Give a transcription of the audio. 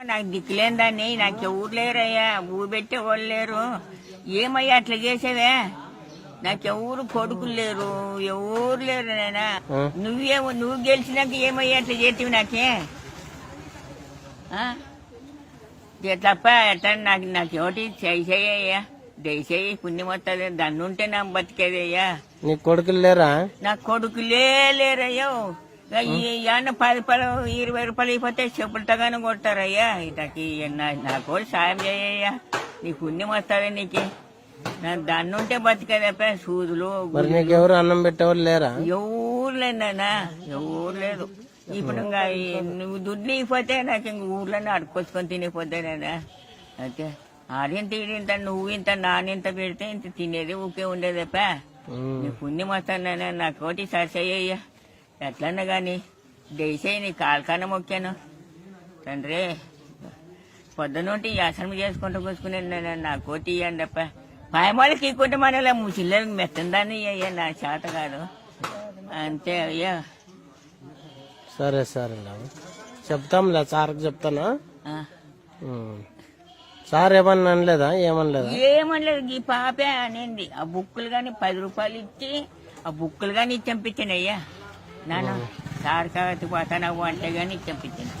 నాకు దిక్కులేందాన్ని నాకు ఎవరు లేరయ్యా? ఊరు పెట్టే వాళ్ళు లేరు. ఏమయ్యా అట్లా చేసేవే? నాకెవరు కొడుకులు లేరు ఎవరు లేరు నాయనా. ఆ? నువ్వేమో నువ్వు గెలిచినాక ఏమయ్యా అట్లా చేతివి నాకే? తప్ప ఎట్లా నాకు నాకు ఒకటి చేయ్యా దయచేయి పుణ్యం వస్తుంది దాన్ని ఉంటే నా బతికేదయ్యా నీ కొడుకులు లేరా? నా కొడుకులే లేరయ్యో. అన్న పది రూపాయలు ఇరవై రూపాయలు అయిపోతే చెప్పులతోగానే కొడతారయ్యా. ఇటకి నా- నాకు సాయం చేయయ్యా నీ పుణ్యం వస్తుంది నీకు. నా దాన్ని ఉంటే బతికేదప్ప సూదులు నీకెవరు అన్నం పెట్టేవాళ్ళు లేరా? ఎవరు లేదన్నా ఎవరు లేదు ఇప్పుడు ఇంకా నువ్వు దుడ్డు ఇకపోతే నాకు ఇంక ఊర్లోనే అడుక్కొచ్చుకొని తినిపోతానేనా అయితే ఆడింత ఈడింత నువ్వు ఇంత నానింత పెడితే ఇంత తినేది ఊకే ఉండేదప్ప. నీ పుణ్యం వస్తానన్నా నాకు ఒకటి సరిసయ్యా ఎట్లన్నా గాని దయచేయి నీ కాల్కాన మొక్కాను. తండ్రి పొద్దునోటి యాసనం చేసుకుంటూ కూర్చుకుని నాకు కోటి ఇవ్వండి అప్ప పాయమాలకి ఇక్కుంటే మన ముసిళ్ళకి మెత్తందాన్ని అయ్యా నా చేత కాదు అంతే అయ్యా. సరే సరే. చెప్తాంలే సార్కి చెప్తానా. సార్ ఏమన్నా అనలేదా? ఏమనలేదా? ఏమనలేదు ఈ పాపే అనేది. ఆ బుక్కులు గాని పది రూపాయలు ఇచ్చి ఆ బుక్కులు గాని ఇచ్చి పంపించాను అయ్యా ನಾನು ಸಾರು ಸಾವತ್ತು ಪಾತನ ಒಂಟೆಗೆ ನಿತ್ಯಂಪಿದ್ದೇನೆ